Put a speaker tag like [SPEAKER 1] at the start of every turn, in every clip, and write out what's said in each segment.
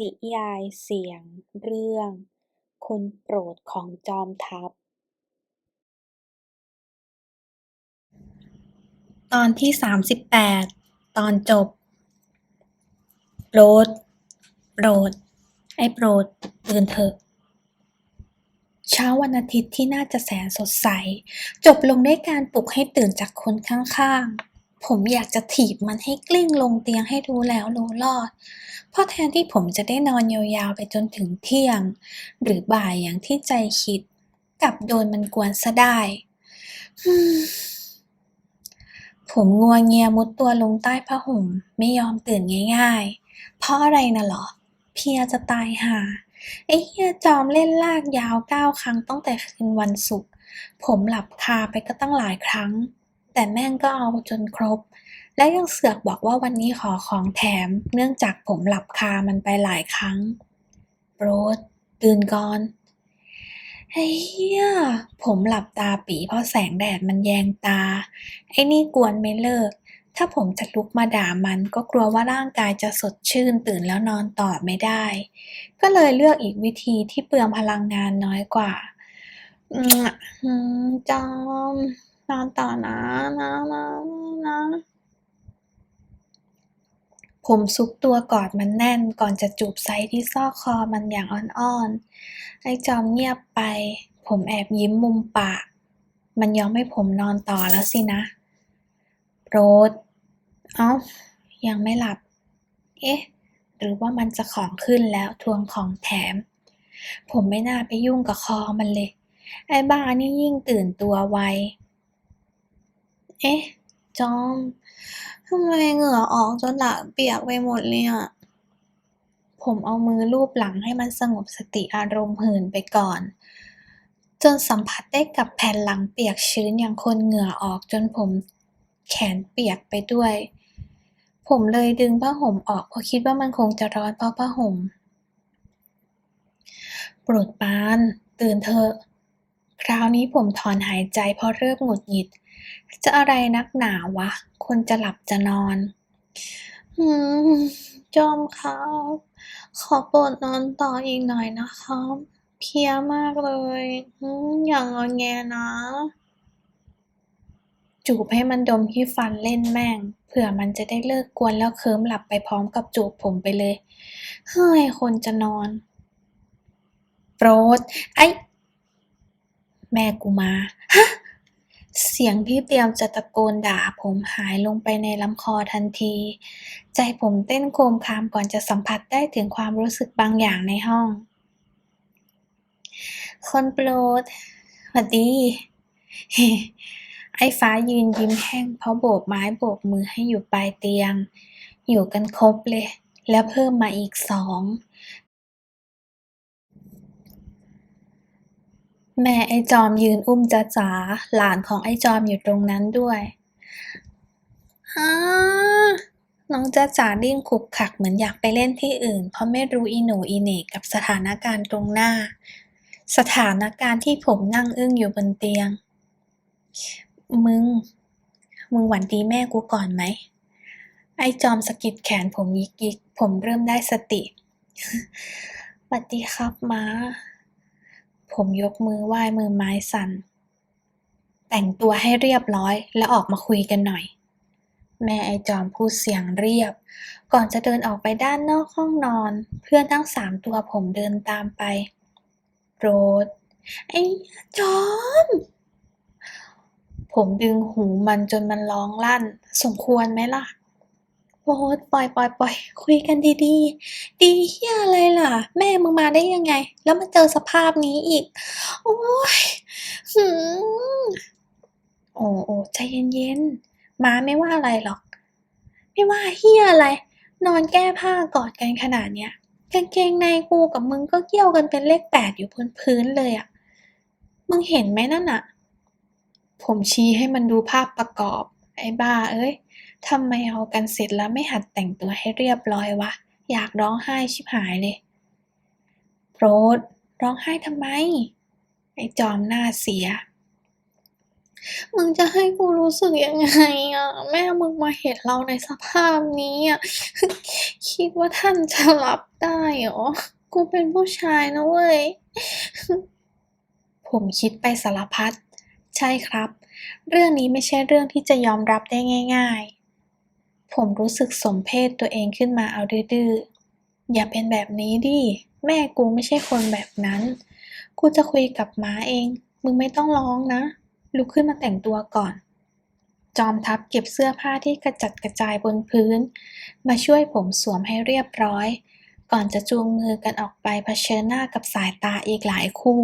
[SPEAKER 1] นิยายเสียงเรื่อง คนโปรดของจอมทัพ
[SPEAKER 2] ตอนที่สามสิบแปดตอนจบ โปรด โปรด ไอ้โปรด ตื่นเถอะ เช้าวันอาทิตย์ที่น่าจะแสนสดใส จบลงด้วยการปลุกให้ตื่นจากคนข้างๆ ผมอยากจะถีบมันให้กลิ้งลงเตียงให้รู้แล้วรู้รอด เพราะแทนที่ผมจะได้นอนยาวๆไปจนถึงเที่ยง หรือบ่ายอย่างที่ใจคิด กลับโดนมันกวนซะได้ ผมงัวเงียมุดตัวลงใต้ผ้าห่มไม่ยอมตื่นง่ายๆ เพราะอะไรนะหรอ เพียจะตายห่าไอ้เฮียจอมเล่นลากยาวเก้าครั้งตั้งแต่คืนวันศุกร์ผมหลับคาไปก็ตั้งหลายครั้ง แต่แม่งก็เอาจนครบ และยังเสือกบอกว่าวันนี้ขอของแถม เนื่องจากผมหลับคามันไปหลายครั้งโปรดตื่นก่อนไอ้เหี้ย ผมหลับตาปีเพราะแสงแดดมันแยงตา ไอ้นี่กวนไม่เลิก ถ้าผมจะลุกมาด่ามันก็กลัวว่าร่างกายจะสดชื่นตื่นแล้วนอนต่อไม่ได้ ก็เลยเลือกอีกวิธีที่เปลืองพลังงานน้อยกว่าจอม นอนต่อนะนะนะนะผมซุกตัวกอดมันแน่นก่อนจะจูบไซที่ซอกคอมันอย่างอ่อนๆ ไอ้จอมเงียบไป ผมแอบยิ้มมุมปาก มันยอมให้ผมนอนต่อแล้วสินะโปรดเอ้า ยังไม่หลับ เอ๊ะ หรือว่ามันจะของขึ้นแล้วทวงของแถม ผมไม่น่าไปยุ่งกับคอมันเลย ไอ้บ้านี่ยิ่งตื่นตัวไว เอ๊ะ จอม ทำไมเหงื่อออกจนหลังเปียกไปหมดเลยอะ ผมเอามือลูบหลังให้มันสงบสติอารมณ์หื่นไปก่อน จนสัมผัสได้กับแผ่นหลังเปียกชื้นอย่างคนเหงื่อออกจนผมแขนเปียกไปด้วย ผมเลยดึงผ้าห่มออกเพราะคิดว่ามันคงจะร้อนเพราะผ้าห่ม โปรดปาน ตื่นเถอะ คราวนี้ผมถอนหายใจเพราะเริ่มหงุดหงิด จะอะไรนักหนาวะ คนจะหลับจะนอนอืมจอมครับ ขอโปรดนอนต่ออีกหน่อยนะครับ เพลียมากเลยอืมอย่างงอแงนะ จูบให้มันดมที่ฟันเล่นแม่ง เผื่อมันจะได้เลิกกวนแล้วเคลิ้มหลับไปพร้อมกับจูบผมไปเลย เฮ้ย คนจะนอน โปรด ไอ้ แม่กูมาฮะเสียงที่เตรียมจะตะโกนด่าผมหายลงไปในลำคอทันที ใจผมเต้นโคมครามก่อนจะสัมผัสได้ถึงความรู้สึกบางอย่างในห้อง คนโปรดหวัดดี ไอ้ฟ้ายืนยิ้มแห้งเพราะโบกไม้โบกมือให้อยู่ปลายเตียง อยู่กันครบเลย แล้วเพิ่มมาอีกสอง แม่ไอ้จอมยืนอุ้มจ๊ะจ๋าหลานของไอ้จอมอยู่ตรงนั้นด้วยฮ่าน้องจ๊ะจ๋าดิ้นขุกขักเหมือนอยากไปเล่นที่อื่น เพราะไม่รู้อีหนูอีเหน่กับสถานการณ์ตรงหน้า สถานการณ์ที่ผมนั่งอึ้งอยู่บนเตียง มึง มึงหวัดดีแม่กูก่อนไหม ไอ้จอมสะกิดแขนผมยิกยิกผมเริ่มได้สติหวัดดีครับม้า ผมยกมือไหว้มือไม้สั่น แต่งตัวให้เรียบร้อยแล้วออกมาคุยกันหน่อย แม่ไอจอมพูดเสียงเรียบ ก่อนจะเดินออกไปด้านนอกห้องนอน เพื่อนทั้งสามตัวผมเดินตามไป โรดไอจอม ผมดึงหูมันจนมันร้องลั่น สมควรไหมล่ะ โอ๊ตปล่อยปล่อยปล่อยคุยกันดีๆ ดีเฮียอะไรล่ะ แม่มึงมาได้ยังไง แล้วมาเจอสภาพนี้อีก โอ้ยหืมโอ้โอ้ใจเย็นๆม้าไม่ว่าอะไรหรอก ไม่ว่าเฮียอะไร นอนแก้ผ้ากอดกันขนาดเนี้ยกางเกงในกูกับมึงก็เกี่ยวกันเป็นเลขแปดอยู่บนพื้นเลยอะมึงเห็นไหมนั่นอะผมชี้ให้มันดูภาพประกอบ ไอ้บ้าเอ้ย ทำไมเอากันเสร็จแล้วไม่หัดแต่งตัวให้เรียบร้อยวะ อยากร้องไห้ชิบหายเลย โปรด ร้องไห้ทำไม ไอ้จอมหน้าเสีย มึงจะให้กูรู้สึกยังไงอะ แม่มึงมาเห็นเราในสภาพนี้อะ คิดว่าท่านจะรับได้เหรอ กูเป็นผู้ชายนะเว้ย ผมคิดไปสารพัด ใช่ครับ เรื่องนี้ไม่ใช่เรื่องที่จะยอมรับได้ง่าย ๆ ผมรู้สึกสมเพศตัวเองขึ้นมาเอาดื้อๆ อย่าเป็นแบบนี้ดิ แม่กูไม่ใช่คนแบบนั้น กูจะคุยกับม้าเอง มึงไม่ต้องร้องนะ ลุกขึ้นมาแต่งตัวก่อน จอมทัพเก็บเสื้อผ้าที่กระจัดกระจายบนพื้น มาช่วยผมสวมให้เรียบร้อย ก่อนจะจูงมือกันออกไปเผชิญหน้ากับสายตาอีกหลายคู่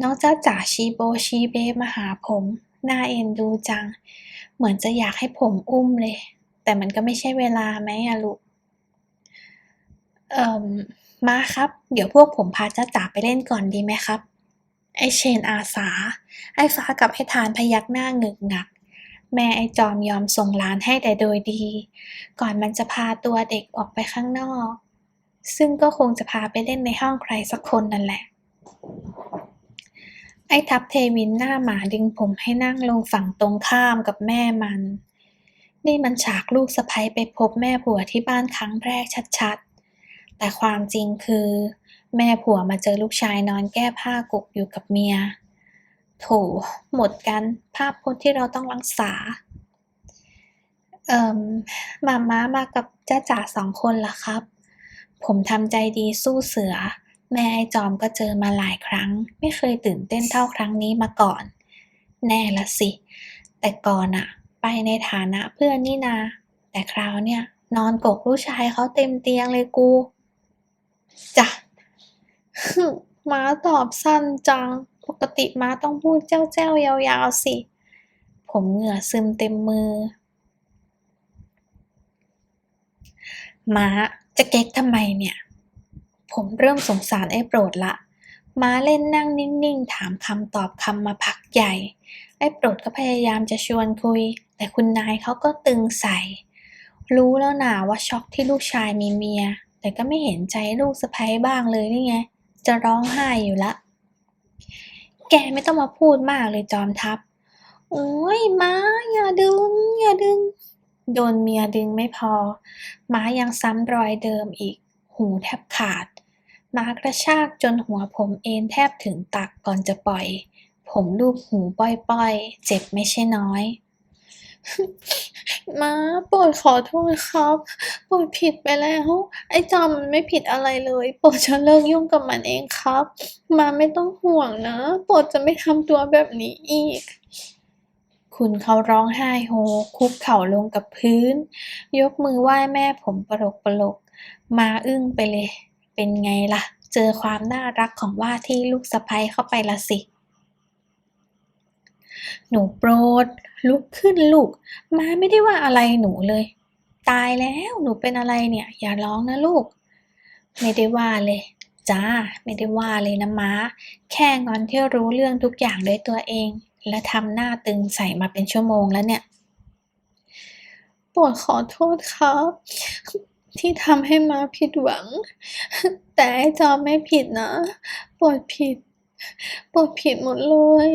[SPEAKER 2] น้องเจ้าจ๋าชีโบชีเบมาหาผม น่าเอ็นดูจัง เหมือนจะอยากให้ผมอุ้มเลย แต่มันก็ไม่ใช่เวลาไหมอะลูก เอ่อ มาครับ เดี๋ยวพวกผมพาจ้าจ๋าไปเล่นก่อนดีไหมครับ ไอเชนอาสา ไอฟ้ากับไอ้ทานพยักหน้าหงึกหงัก แม่ไอจอมยอมส่งหลานให้แต่โดยดี ก่อนมันจะพาตัวเด็กออกไปข้างนอก ซึ่งก็คงจะพาไปเล่นในห้องใครสักคนนั่นแหละ ไอ้ทับเทวินหน้าหมาดึงผมให้นั่งลงฝั่งตรงข้ามกับแม่มัน นี่มันฉากลูกสะใภ้ไปพบแม่ผัวที่บ้านครั้งแรกชัดๆ แต่ความจริงคือ แม่ผัวมาเจอลูกชายนอนแก้ผ้ากุกอยู่กับเมีย โถ หมดกันภาพพจน์ที่เราต้องรักษา เอ่อมาม้ามากับจ้าจ๋าสองคนเหรอครับ ผมทำใจดีสู้เสือ แม่ไอ้จอมก็เจอมาหลายครั้ง ไม่เคยตื่นเต้นเท่าครั้งนี้มาก่อน แน่ละสิ แต่ก่อนอะไปในฐานะเพื่อนนี่นา แต่คราวเนี่ยนอนกกลูกชายเขาเต็มเตียงเลยกูจ้ะม้าตอบสั้นจัง ปกติม้าต้องพูดเจ้าเจ้ายาวๆสิ ผมเหงื่อซึมเต็มมือ ม้าจะเก๊กทำไมเนี่ย ผมเริ่มสงสารไอ้โปรดละ ม้าเล่นนั่งนิ่งๆ ถามคำตอบคำมาพักใหญ่ ไอ้โปรดก็พยายามจะชวนคุย แต่คุณนายเขาก็ตึงใส่ รู้แล้วนะว่าช็อกที่ลูกชายมีเมีย แต่ก็ไม่เห็นใจลูกสะใภ้บ้างเลยนี่ไง จะร้องไห้อยู่ละ แกไม่ต้องมาพูดมากเลยจอมทัพ โอ้ยม้าอย่าดึง อย่าดึง โดนเมียดึงไม่พอ ม้ายังซ้ำรอยเดิมอีก หูแทบขาด มากระชากจนหัวผมเอนแทบถึงตักก่อนจะปล่อย ผมลูบหูป้อยๆ เจ็บไม่ใช่น้อย มาโปรดขอโทษครับโปรดผิดไปแล้ว ไอ้จอมมันไม่ผิดอะไรเลยโปรดจะเลิกยุ่งกับมันเองครับ มาไม่ต้องห่วงนะโปรดจะไม่ทำตัวแบบนี้อีกคุณเขาร้องไห้โฮ คุกเข่าลงกับพื้น ยกมือไหว้แม่ผมปลกปลก มาอึ้งไปเลย เป็นไงล่ะ เจอความน่ารักของว่าที่ลูกสะใภ้เข้าไปละสิ หนูโปรด ลุกขึ้นลูก มาไม่ได้ว่าอะไรหนูเลย ตายแล้วหนูเป็นอะไรเนี่ย อย่าร้องนะลูก ไม่ได้ว่าเลย จ้า ไม่ได้ว่าเลยนะม้า แค่งอนที่รู้เรื่องทุกอย่างด้วยตัวเอง และทำหน้าตึงใส่มาเป็นชั่วโมงแล้วเนี่ยโปรดขอโทษครับ ที่ทำให้ม้าผิดหวัง แต่ไอ้จอมไม่ผิดนะปรดผิดปรดผิดหมดเลย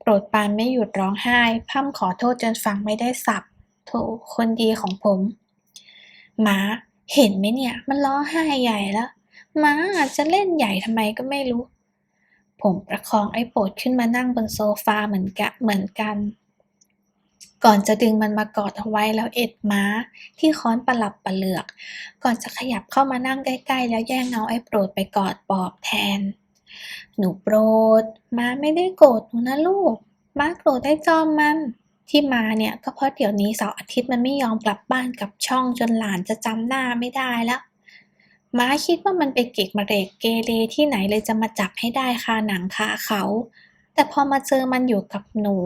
[SPEAKER 2] โปรดปานไม่หยุดร้องไห้พร่ำขอโทษจนฟังไม่ได้สับโถคนดีของผมม้าเห็นไหมเนี่ย มันร้องไห้ใหญ่แล้วม้าอาจจะเล่นใหญ่ทำไมก็ไม่รู้ ผมประคองไอ้โปรดขึ้นมานั่งบนโซฟาเหมือนกะเหมือนกัน ก่อนจะดึงมันมากอดเอาไว้แล้วเอ็ดม้า ที่ค้อนประหลับประเหลือก ก่อนจะขยับเข้ามานั่งใกล้ๆ แล้วแย่งเอาไอ้โปรดไปกอดปอบแทน หนูโปรด ม้าไม่ได้โกรธหนูนะลูก ม้าโกรธได้จอมมัน ที่มาเนี่ยก็เพราะเดี๋ยวนี้เสาร์อาทิตย์มันไม่ยอมกลับบ้านกับช่องจนหลานจะจำหน้าไม่ได้แล้วม้าคิดว่ามันไปเกกมาเรกเกเรที่ไหนเลยจะมาจับให้ได้คาหนังคาเขา แต่พอมาเจอมันอยู่กับหนู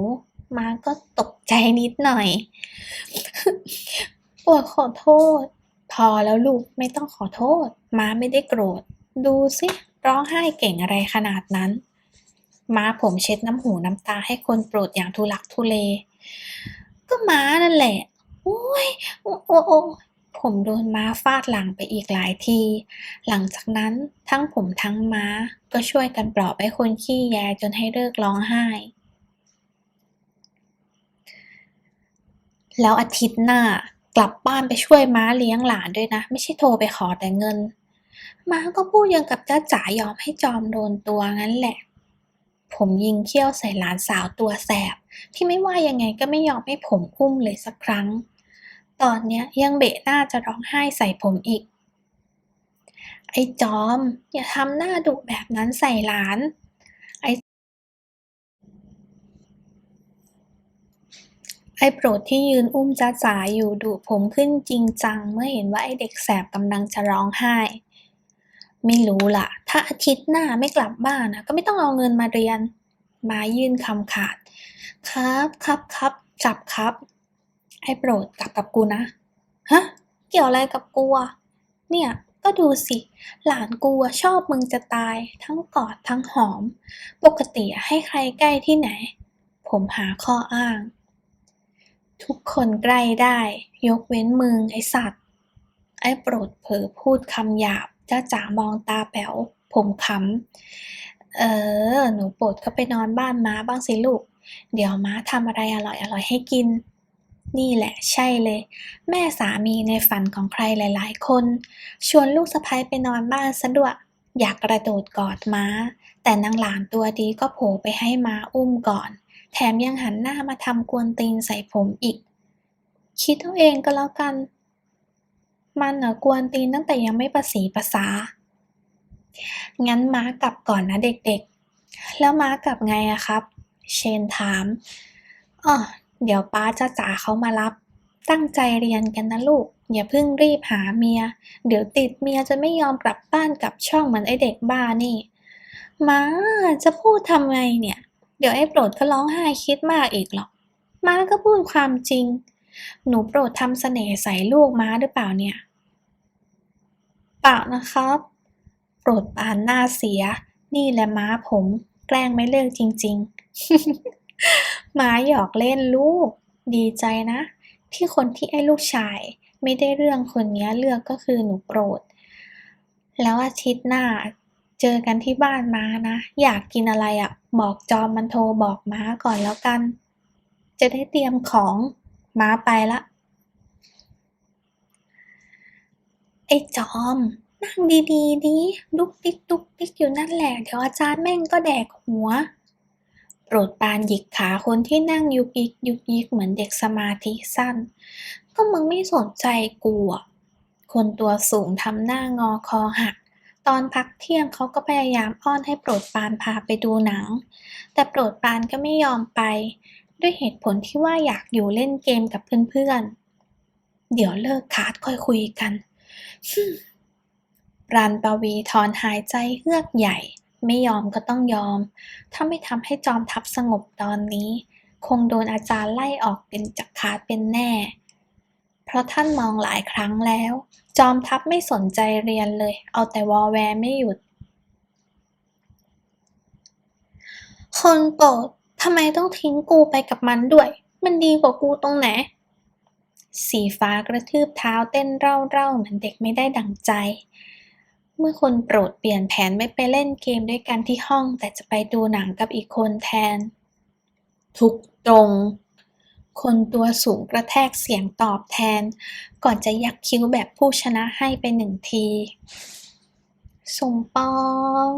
[SPEAKER 2] ม้าก็ตกใจนิดหน่อย ปวดขอโทษ พอแล้วลูกไม่ต้องขอโทษม้าไม่ได้โกรธ ดูสิร้องไห้เก่งอะไรขนาดนั้น ม้าผมเช็ดน้ำหูน้ำตาให้คนโปรดอย่างทุลักทุเล ก็ม้านั่นแหละ โอ้ย โอ้โอ้ผมโดนม้าฟาดหลังไปอีกหลายที หลังจากนั้นทั้งผมทั้งม้าก็ช่วยกันปลอบไอ้คนขี้แยจนให้เลิกร้องไห้ แล้วอาทิตย์หน้ากลับบ้านไปช่วยม้าเลี้ยงหลานด้วยนะ ไม่ใช่โทรไปขอแต่เงิน ม้าก็พูดยังกับเจ้าจ๋ายอมให้จอมโดนตัวงั้นแหละ ผมยิงเขี้ยวใส่หลานสาวตัวแสบ ที่ไม่ว่ายังไงก็ไม่ยอมให้ผมอุ้มเลยสักครั้ง ตอนเนี้ยยังเบะหน้าจะร้องไห้ใส่ผมอีก ไอ้จอม อย่าทำหน้าดุแบบนั้นใส่หลาน ไอ้ ไอ้โปรดที่ยืนอุ้มจ้าจ๋าอยู่ดุผมขึ้นจริงจัง เมื่อเห็นว่าไอ้เด็กแสบกำลังจะร้องไห้ ไม่รู้ล่ะ ถ้าอาทิตย์หน้าไม่กลับบ้านนะก็ไม่ต้องเอาเงินมาเรียน มายื่นคำขาด ครับครับครับจับครับ ไอ้โปรดกลับกับกูนะ ฮะ เกี่ยวอะไรกับกูอะเนี่ยก็ดูสิ หลานกูชอบมึงจะตาย ทั้งกอดทั้งหอม ปกติให้ใครใกล้ที่ไหน ผมหาข้ออ้าง ทุกคนใกล้ได้ ยกเว้นมึงไอสัตว์ ไอ้โปรดเผลอพูดคำหยาบจ้าจ๋ามองตาแป๋ว ผมขำเออ หนูโปรดก็ไปนอนบ้านม้าบ้างสิลูก เดี๋ยวม้าทำอะไรอร่อยๆให้กิน นี่แหละใช่เลย แม่สามีในฝันของใครหลาย ๆ คน ชวนลูกสะใภ้ไปนอนบ้านซะด้วยอยากกระโดดกอดม้า แต่นางหลานตัวดีก็โผล่ไปให้ม้าอุ้มก่อน แถมยังหันหน้ามาทำกวนตีนใส่ผมอีก คิดเอาเองก็แล้วกัน มันน่ะกวนตีนตั้งแต่ยังไม่ประสีประสางั้นม้ากลับก่อนนะเด็กๆ แล้วม้ากลับไงอะครับ เชนถามอ๋อเดี๋ยวป้าจะจ๋าเขามารับ ตั้งใจเรียนกันนะลูก อย่าเพิ่งรีบหาเมีย เดี๋ยวติดเมียจะไม่ยอมกลับบ้านกลับช่องเหมือนไอเด็กบ้านี่ ม้าจะพูดทำไงเนี่ย เดี๋ยวไอ้โปรดก็ร้องไห้คิดมากอีกหรอก ม้าก็พูดความจริง หนูโปรดทำเสน่ห์ใส่ลูกม้าหรือเปล่าเนี่ย เปล่านะครับ โปรดปานหน้าเสีย นี่แหละม้าผม แกล้งไม่เลิกจริง ๆ ม้าหยอกเล่นลูก ดีใจนะ ที่คนที่ไอ้ลูกชาย ไม่ได้เรื่องคนนี้เลือกก็คือหนูโปรด แล้วอาทิตย์หน้า เจอกันที่บ้านม้านะ อยากกินอะไรอะ่ะ บอกจอมมันโทรบอกม้าก่อนแล้วกัน จะได้เตรียมของม้าไปละ ไอ้จอม นั่งดีๆดิดุกดิกดุกดิกอยู่นั่นแหละ เดี๋ยวอาจารย์แม่งก็แดกหัวโปรดปานหยิกขาคนที่นั่งยุกยิกยุกยิกเหมือนเด็กสมาธิสั้น ก็มึงไม่สนใจกูอะคนตัวสูงทำหน้างอคอหัก ตอนพักเที่ยงเขาก็พยายามอ้อนให้โปรดปรานพาไปดูหนัง แต่โปรดปรานก็ไม่ยอมไป ด้วยเหตุผลที่ว่าอยากอยู่เล่นเกมกับเพื่อนๆ เดี๋ยวเลิกคาร์ดค่อยคุยกันรันปวีถอนหายใจเฮือกใหญ่ ไม่ยอมก็ต้องยอม ถ้าไม่ทำให้จอมทัพสงบตอนนี้ คงโดนอาจารย์ไล่ออกเป็นจักคาร์ดเป็นแน่ เพราะท่านมองหลายครั้งแล้ว จอมทัพไม่สนใจเรียนเลย เอาแต่วอแวร์ไม่หยุด คนโปรดทำไมต้องทิ้งกูไปกับมันด้วย มันดีกว่ากูตรงไหน สีฟ้ากระทืบเท้าเต้นเร่าๆเหมือนเด็กไม่ได้ดังใจ เมื่อคนโปรดเปลี่ยนแผนไม่ไปเล่นเกมด้วยกันที่ห้อง แต่จะไปดูหนังกับอีกคนแทน ทุกตรง คนตัวสูงกระแทกเสียงตอบแทน ก่อนจะยักคิ้วแบบผู้ชนะให้ไปหนึ่งทีสมปอง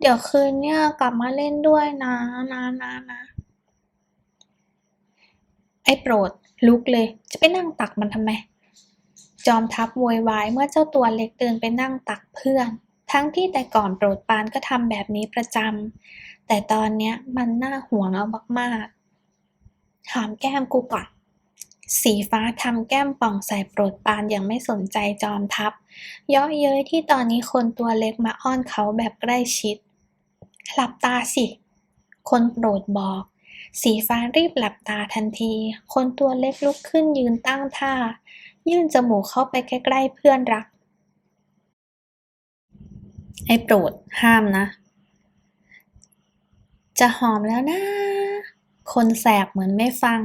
[SPEAKER 2] เดี๋ยวคืนเนี่ยกลับมาเล่นด้วยนะนะนะนะไอ้โปรดลุกเลย จะไปนั่งตักมันทำไม จอมทัพโวยวายเมื่อเจ้าตัวเล็กเดินไปนั่งตักเพื่อน ทั้งที่แต่ก่อนโปรดปานก็ทำแบบนี้ประจำแต่ตอนเนี้ยมันน่าห่วงเอามากๆ หอมแก้มกูก่อนสีฟ้าทำแก้มป่องใส่โปรดปานอย่างไม่สนใจจอมทัพเยาะเย้ยที่ตอนนี้คนตัวเล็กมาอ้อนเขาแบบใกล้ชิด หลับตาสิ คนโปรดบอก สีฟ้ารีบหลับตาทันที คนตัวเล็กลุกขึ้นยืนตั้งท่า ยื่นจมูกเข้าไปใกล้ๆเพื่อนรัก ไอ้โปรดห้ามนะ จะหอมแล้วนะ คนแสบเหมือนไม่ฟัง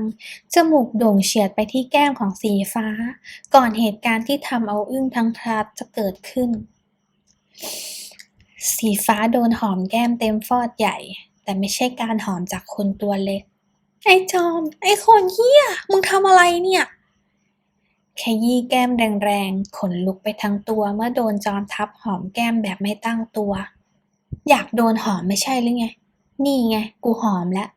[SPEAKER 2] จมูกโด่งเฉียดไปที่แก้มของสีฟ้า ก่อนเหตุการณ์ที่ทำเอาอึ้งทั้งคลาสจะเกิดขึ้น สีฟ้าโดนหอมแก้มเต็มฟอดใหญ่ แต่ไม่ใช่การหอมจากคนตัวเล็ก ไอ้จอม ไอ้คนเหี้ย มึงทำอะไรเนี่ยขยี้แก้มแรงๆ ขนลุกไปทั้งตัวเมื่อโดนจอมทัพหอมแก้มแบบไม่ตั้งตัว อยากโดนหอมไม่ใช่หรือไง นี่ไง กูหอมแล้ว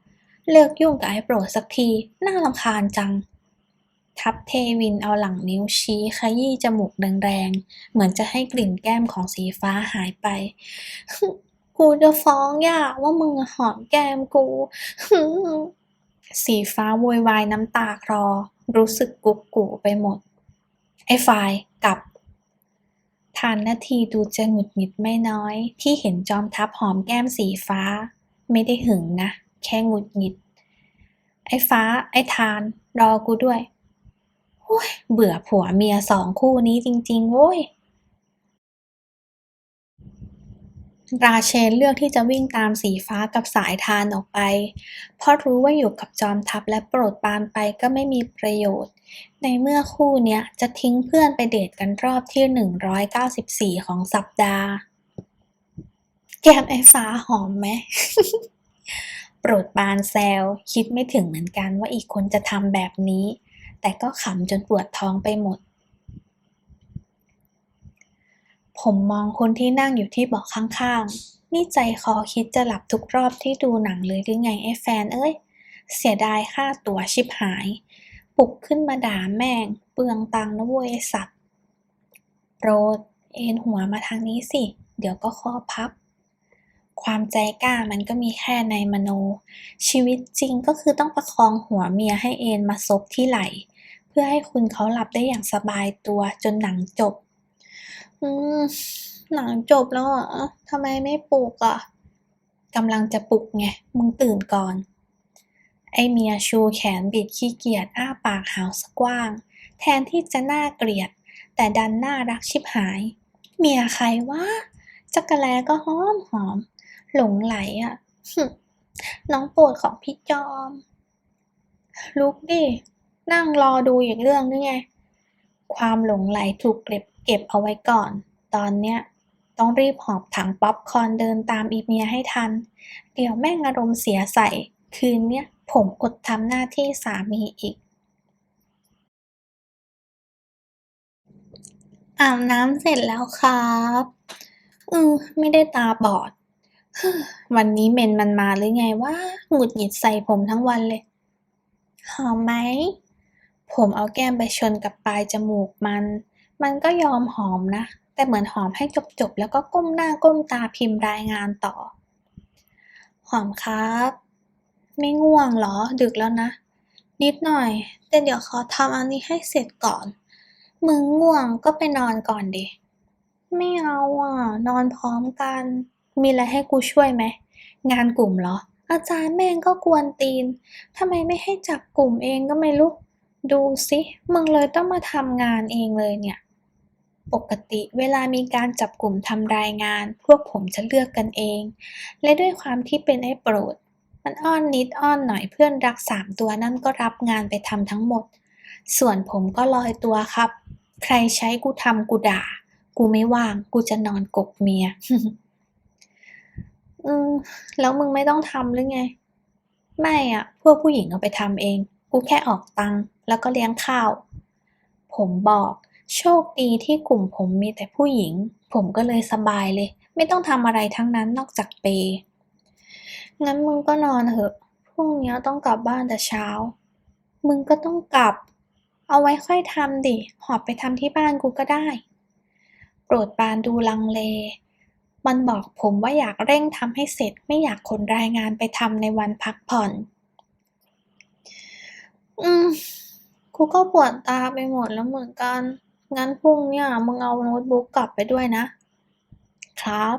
[SPEAKER 2] เลิกยุ่งกับไอ้โปรดสักที น่ารำคาญจัง ทัพเทวินเอาหลังนิ้วชี้ขยี้จมูกแรงๆ เหมือนจะให้กลิ่นแก้มของสีฟ้าหายไป กูจะฟ้องย่าว่ามึงหอมแก้มกู สีฟ้าโวยวายน้ำตาคลอ รู้สึกกุกกูไปหมด ไอ้ฝ่ายกลับทานนาทีดูจะหงุดหงิดไม่น้อย ที่เห็นจอมทัพหอมแก้มสีฟ้า ไม่ได้หึงนะ แค่หงุดหงิด ไอ้ฟ้า ไอ้ทาน รอกูด้วยโอ้ยเบื่อผัวเมียสองคู่นี้จริงๆโว้ย ราเชนเลือกที่จะวิ่งตามสีฟ้ากับสายทานออกไป เพราะรู้ว่าอยู่กับจอมทัพและโปรดปานไปก็ไม่มีประโยชน์ ในเมื่อคู่เนี้ยจะทิ้งเพื่อนไปเดทกันรอบที่ 194 ของสัปดาห์ แก้มไอ้ฟ้าหอมไหม โปรดปานแซวคิดไม่ถึงเหมือนกันว่าอีกคนจะทำแบบนี้ แต่ก็ขำจนปวดท้องไปหมด ผมมองคนที่นั่งอยู่ที่เบาะข้างๆ นี่ใจคอคิดจะหลับทุกรอบที่ดูหนังเลยหรือไงไอ้แฟนเอ้ย เสียดายค่าตั๋วชิบหาย ปลุกขึ้นมาด่าแม่ง เปลืองตังนะเว้ยสัตว์ โปรด เอ็นหัวมาทางนี้สิ เดี๋ยวก็คอพับ ความใจกล้ามันก็มีแค่ในมโน ชีวิตจริงก็คือต้องประคองหัวเมียให้เอ็นมาซบที่ไหล่เพื่อให้คุณเขาหลับได้อย่างสบายตัวจนหนังจบ อืม หนังจบแล้วเหรอทำไมไม่ปลุกอะกำลังจะปลุกไง มึงตื่นก่อน ไอเมียชูแขนบิดขี้เกียจอ้าปากหาวสกว้าง แทนที่จะน่าเกลียด แต่ดันน่ารักชิบหาย เมียใครวะจักรแลก็หอมหอม หลงไหลอะน้องโปรดของพี่จอม ลุกดิ นั่งรอดูอีกเรื่องนึงไง ความหลงไหลถูกเก็บเก็บเอาไว้ก่อน ตอนเนี้ยต้องรีบหอบถังป๊อปคอร์นเดินตามอีเมียให้ทัน เดี๋ยวแม่งอารมณ์เสียใส่ คืนเนี้ยผมอดทำหน้าที่สามีอีก อาบน้ำเสร็จแล้วครับ อือ ไม่ได้ตาบอด วันนี้เมนมันมาหรือไงวะหงุดหงิดใส่ผมทั้งวันเลย หอมไหม ผมเอาแก้มไปชนกับปลายจมูกมัน มันก็ยอมหอมนะ แต่เหมือนหอมให้จบๆ แล้วก็ก้มหน้าก้มตาพิมพ์รายงานต่อ หอมครับ ไม่ง่วงเหรอ ดึกแล้วนะ นิดหน่อย แต่เดี๋ยวขอทำอันนี้ให้เสร็จก่อน มึงง่วงก็ไปนอนก่อนดิ ไม่เอาอะ นอนพร้อมกัน มีอะไรให้กูช่วยไหม งานกลุ่มเหรอ อาจารย์แม่งก็กวนตีนทำไมไม่ให้จับกลุ่มเองก็ไม่รู้ ดูสิมึงเลยต้องมาทำงานเองเลยเนี่ย ปกติเวลามีการจับกลุ่มทำรายงาน พวกผมจะเลือกกันเอง และด้วยความที่เป็นไอ้โปรด มันอ้อนนิดอ้อนหน่อยเพื่อนรักสามตัวนั่นก็รับงานไปทำทั้งหมด ส่วนผมก็ลอยตัวครับ ใครใช้กูทำกูด่า กูไม่ว่าง กูจะนอนกกเมีย อืมแล้วมึงไม่ต้องทำหรือไง ไม่อะพวกผู้หญิงเอาไปทำเอง กูแค่ออกตังค์แล้วก็เลี้ยงข้าว ผมบอก โชคดีที่กลุ่มผมมีแต่ผู้หญิง ผมก็เลยสบายเลย ไม่ต้องทำอะไรทั้งนั้นนอกจากเปย์งั้นมึงก็นอนเถอะพรุ่งนี้ต้องกลับบ้านแต่เช้า มึงก็ต้องกลับ เอาไว้ค่อยทำดิ หอบไปทำที่บ้านกูก็ได้ โปรดปรานดูลังเล มันบอกผมว่าอยากเร่งทำให้เสร็จไม่อยากขนรายงานไปทำในวันพักผ่อน อืม กูก็ปวดตาไปหมดแล้วเหมือนกัน งั้นพรุ่งเนี้ยมึงเอาโน้ตบุ๊กกลับไปด้วยนะ ครับ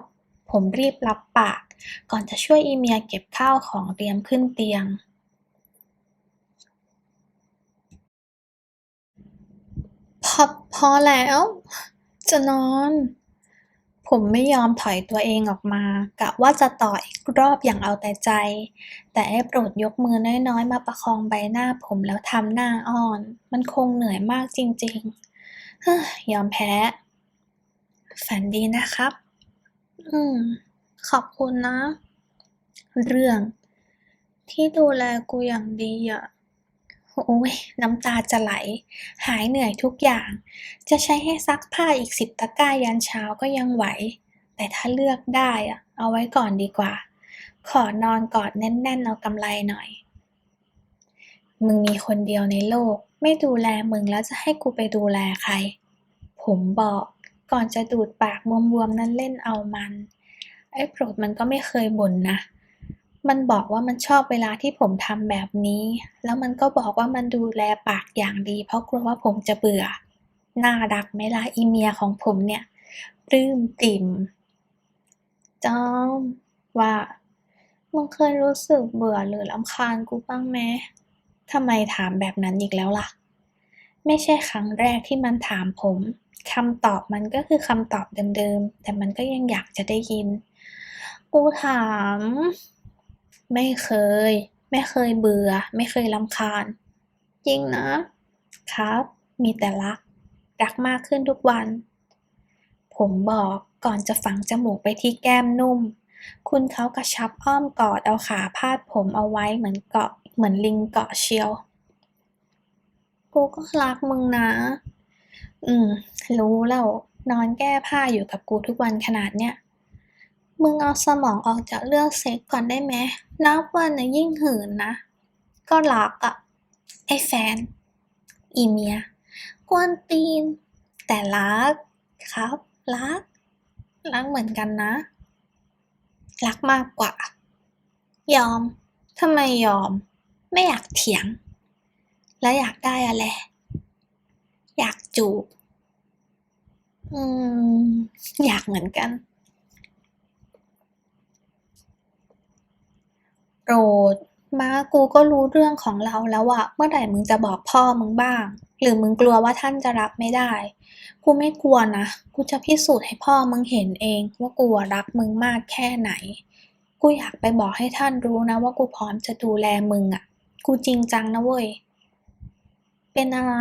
[SPEAKER 2] ผมรีบรับปาก ก่อนจะช่วยอีเมียเก็บข้าวของเตรียมขึ้นเตียงพอพอแล้ว จะนอน ผมไม่ยอมถอยตัวเองออกมากะว่าจะต่ออีกรอบอย่างเอาแต่ใจ แต่ไอ้โปรดยกมือน้อยๆ มาประคองใบหน้าผมแล้วทำหน้าอ่อน มันคงเหนื่อยมากจริงๆเฮ้ยยอมแพ้ ฝันดีนะครับ อืม ขอบคุณนะ เรื่อง ที่ดูแลกูอย่างดีอะ โอ้ยน้ำตาจะไหล หายเหนื่อยทุกอย่าง จะใช้ให้ซักผ้าอีกสิบตะกร้ายันเช้าก็ยังไหว แต่ถ้าเลือกได้อะเอาไว้ก่อนดีกว่า ขอนอนกอดแน่นๆ เอากำไรหน่อย มึงมีคนเดียวในโลก ไม่ดูแลมึงแล้วจะให้กูไปดูแลใคร ผมบอกก่อนจะดูดปากบวมๆนั้นเล่นเอามัน ไอ้โปรดมันก็ไม่เคยบ่นนะ มันบอกว่ามันชอบเวลาที่ผมทำแบบนี้ แล้วมันก็บอกว่ามันดูแลปากอย่างดี เพราะกลัวว่าผมจะเบื่อ น่ารักไหมล่ะอีเมียของผมเนี่ยปลื้มติ่มจอมว่ามึงเคยรู้สึกเบื่อหรือรำคาญกูบ้างไหมทำไมถามแบบนั้นอีกแล้วล่ะ ไม่ใช่ครั้งแรกที่มันถามผมคำตอบมันก็คือคำตอบเดิมๆ แต่มันก็ยังอยากจะได้ยิน กูถาม ไม่เคย ไม่เคยเบื่อ ไม่เคยรำคาญ จริงนะ ครับ มีแต่รัก รักมากขึ้นทุกวัน ผมบอกก่อนจะฝังจมูกไปที่แก้มนุ่ม คุณเขากระชับอ้อมกอดเอาขาพาดผมเอาไว้เหมือนเกาะเหมือนลิงเกาะเชียว กูก็รักมึงนะ อืม รู้แล้ว นอนแก้ผ้าอยู่กับกูทุกวันขนาดเนี้ยมึงเอาสมองออกจากเรื่องเซ็กก่อนได้ไหม นับวันนะยิ่งหืนนะ ก็รักอะไอ้แฟน อีเมีย กวนตีน แต่รักครับ รัก รักเหมือนกันนะ รักมากกว่า ยอมทำไมยอม ไม่อยากเถียง แล้วอยากได้อะไร อยากจูบ อืม อยากเหมือนกัน โรดม้ากูก็รู้เรื่องของเราแล้วอะเมื่อไหร่มึงจะบอกพ่อมึงบ้าง หรือมึงกลัวว่าท่านจะรับไม่ได้ กูไม่กลัวนะ กูจะพิสูจน์ให้พ่อมึงเห็นเองว่ากูรักมึงมากแค่ไหน กูอยากไปบอกให้ท่านรู้นะว่ากูพร้อมจะดูแลมึงอะกูจริงจังนะเว้ย เป็นอะไร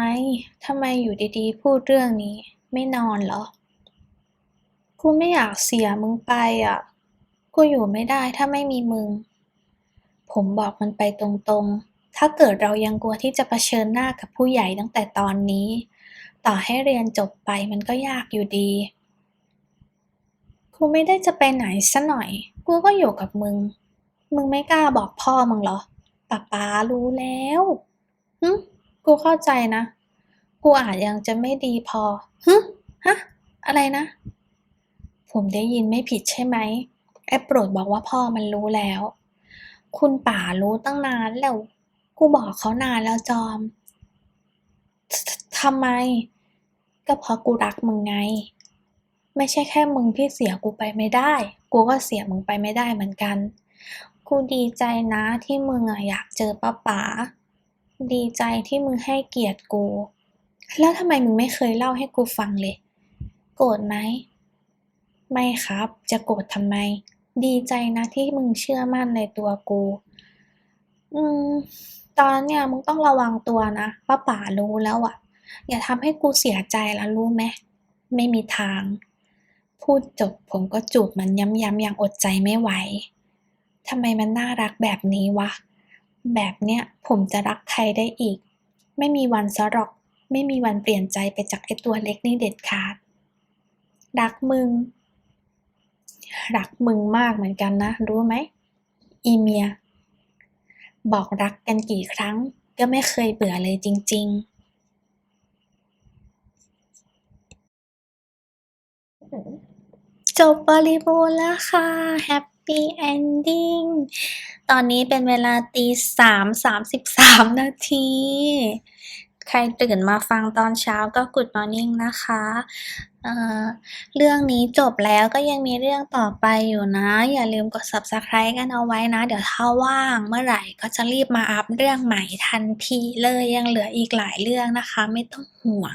[SPEAKER 2] ทำไมอยู่ดีๆ พูดเรื่องนี้ ไม่นอนเหรอ กูไม่อยากเสียมึงไปอะ กูอยู่ไม่ได้ถ้าไม่มีมึง ผมบอกมันไปตรงๆ ถ้าเกิดเรายังกลัวที่จะเผชิญหน้ากับผู้ใหญ่ตั้งแต่ตอนนี้ ต่อให้เรียนจบไปมันก็ยากอยู่ดี กูไม่ได้จะไปไหนซะหน่อย กูก็อยู่กับมึง มึงไม่กล้าบอกพ่อมึงเหรอป๊าป๊ารู้แล้วหึกูเข้าใจนะ กูอาจยังจะไม่ดีพอหึฮะ อะไรนะ ผมได้ยินไม่ผิดใช่ไหมไอ้โปรดบอกว่าพ่อมันรู้แล้ว คุณป่ารู้ตั้งนานแล้ว กูบอกเขานานแล้วจอมททำไม ก็เพราะกูรักมึงไง ไม่ใช่แค่มึงที่เสียกูไปไม่ได้ กูก็เสียมึงไปไม่ได้เหมือนกัน กูดีใจนะที่มึงอะอยากเจอป้าป๋า ดีใจที่มึงให้เกียรติกู แล้วทำไมมึงไม่เคยเล่าให้กูฟังเลย โกรธไหม ไม่ครับ จะโกรธทำไม ดีใจนะที่มึงเชื่อมั่นในตัวกู อืม ตอนเนี้ยมึงต้องระวังตัวนะป้าป๋ารู้แล้วอะอย่าทำให้กูเสียใจละรู้ไหม ไม่มีทาง พูดจบผมก็จูบมันย้ำๆอย่างอดใจไม่ไหวทำไมมันน่ารักแบบนี้วะ แบบเนี้ยผมจะรักใครได้อีก ไม่มีวันซะหรอก ไม่มีวันเปลี่ยนใจไปจากไอ้ตัวเล็กนี่เด็ดขาด รักมึง รักมึงมากเหมือนกันนะ รู้ไหม อีเมีย บอกรักกันกี่ครั้ง ก็ไม่เคยเบื่อเลยจริง ๆ จบบริบูรณ์แล้วค่ะ Happy Ending ตอนนี้เป็นเวลาตีสามสามสิบสามนาที ใครตื่นมาฟังตอนเช้าก็ Good Morning นะคะเเรื่องนี้จบแล้วก็ยังมีเรื่องต่อไปอยู่นะ อย่าลืมกด Subscribe กันเอาไว้นะ เดี๋ยวถ้าว่างเมื่อไหร่ก็จะรีบมาอัปเรื่องใหม่ทันทีเลยยังเหลืออีกหลายเรื่องนะคะ ไม่ต้องห่วง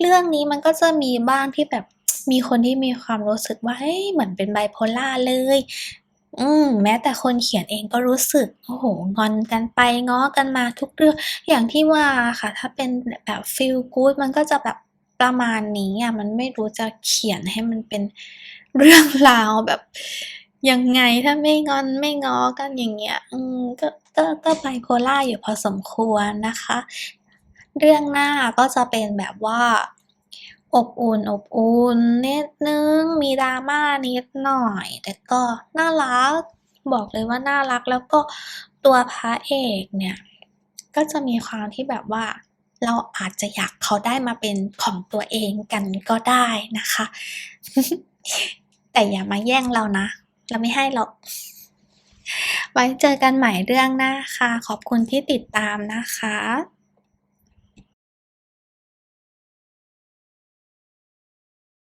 [SPEAKER 2] เรื่องนี้มันก็จะมีบ้างที่แบบมีคนที่มีความรู้สึกว่าเฮ้ยเหมือนเป็น Bipolar เลย อืมแม้แต่คนเขียนเองก็รู้สึกโอ้โฮงอนกันไปง้อกันมาทุกเรื่อง อย่างที่ว่าค่ะ ถ้าเป็นแบบ Feel Good มันก็จะแบบประมาณนี้อะมันไม่รู้จะเขียนให้มันเป็นเรื่องราวแบบยังไงถ้าไม่งอนไม่ง้อกันอย่างเงี้ย อืมก็ก็ก็ก็ไบโพล่าอยู่พอสมควรนะคะ เรื่องหน้าก็จะเป็นแบบว่า อบอุ่นอบอุ่นนิดนึงมีดราม่านิดหน่อย แต่ก็น่ารัก บอกเลยว่าน่ารักแล้วก็ตัวพระเอกเนี่ย ก็จะมีความที่แบบว่า เราอาจจะอยากเขาได้มาเป็นของตัวเองกันก็ได้นะคะ แต่อย่ามาแย่งเรานะ เราไม่ให้หรอก ไว้เจอกันใหม่เรื่องหน้าค่ะ ขอบคุณที่ติดตามนะคะ